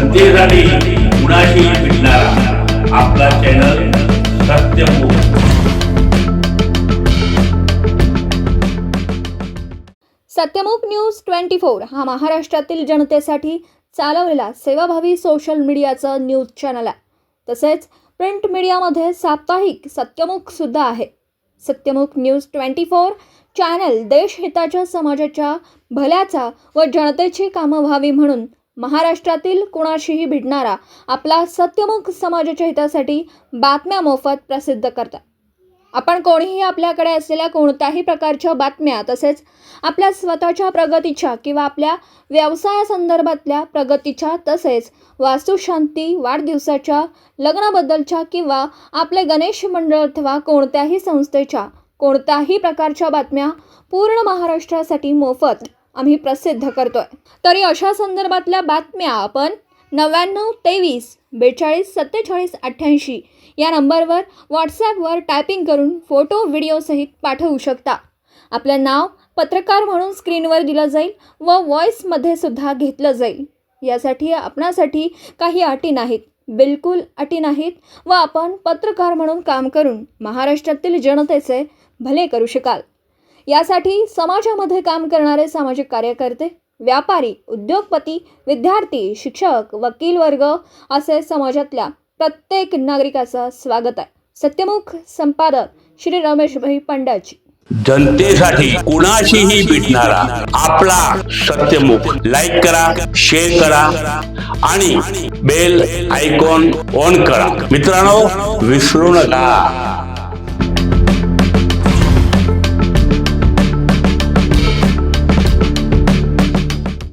जनतेसाठी कुणाशी भेटणारा. आपला channel Satyamukh Satyamukh news twenty four हा महाराष्ट्रातील जनतेसाठी चालवलेला सेवाभावी सोशल मीडियाचा न्यूज चॅनल आहे. तसेच प्रिंट मीडियामध्ये साप्ताहिक सत्यमुख सुद्धा आहे. Satyamukh news twenty four channel देशहिताच्या समाजाच्या भल्याचा व जनतेची कामं व्हावी म्हणून महाराष्ट्रातील कुणाशीही भिडणारा आपला सत्यमुख समाजाच्या हितासाठी बातम्या मोफत प्रसिद्ध करतात. आपण कोणीही आपल्याकडे असलेल्या कोणत्याही प्रकारच्या बातम्या तसेच आपल्या स्वतःच्या प्रगतीच्या किंवा आपल्या व्यवसायासंदर्भातल्या प्रगतीच्या तसेच वास्तुशांती वाढदिवसाच्या लग्नाबद्दलच्या किंवा आपले गणेश मंडळ अथवा कोणत्याही संस्थेच्या कोणत्याही प्रकारच्या बातम्या पूर्ण महाराष्ट्रासाठी मोफत आम्ही प्रसिद्ध करतोय. तरी अशा संदर्भातल्या बातम्या आपण नव्याण्णव तेवीस बेचाळीस सत्तेचाळीस अठ्ठ्याऐंशी या नंबरवर व्हॉट्सॲपवर टायपिंग करून फोटो व्हिडिओसहित पाठवू शकता. आपलं नाव पत्रकार म्हणून स्क्रीनवर दिलं जाईल व व्हॉईसमध्ये सुद्धा घेतलं जाईल. यासाठी आपणासाठी काही अटी नाहीत. बिलकुल अटी नाहीत व आपण पत्रकार म्हणून काम करून महाराष्ट्रातील जनतेचे भले करू शकाल. यासाठी समाजामध्ये काम करणारे सामाजिक कार्यकर्ते व्यापारी उद्योगपती विद्यार्थी शिक्षक वकील वर्ग असे समाजातल्या प्रत्येक नागरिकाचं स्वागत आहे. सत्यमुख संपादक श्री रमेशभाई पंडाजी जनतेसाठी कुणाशीही भेटणारा आपला सत्यमुख लाईक करा शेअर करा आणि बेल आयकॉन ऑन करा. मित्रांनो विसरू नका.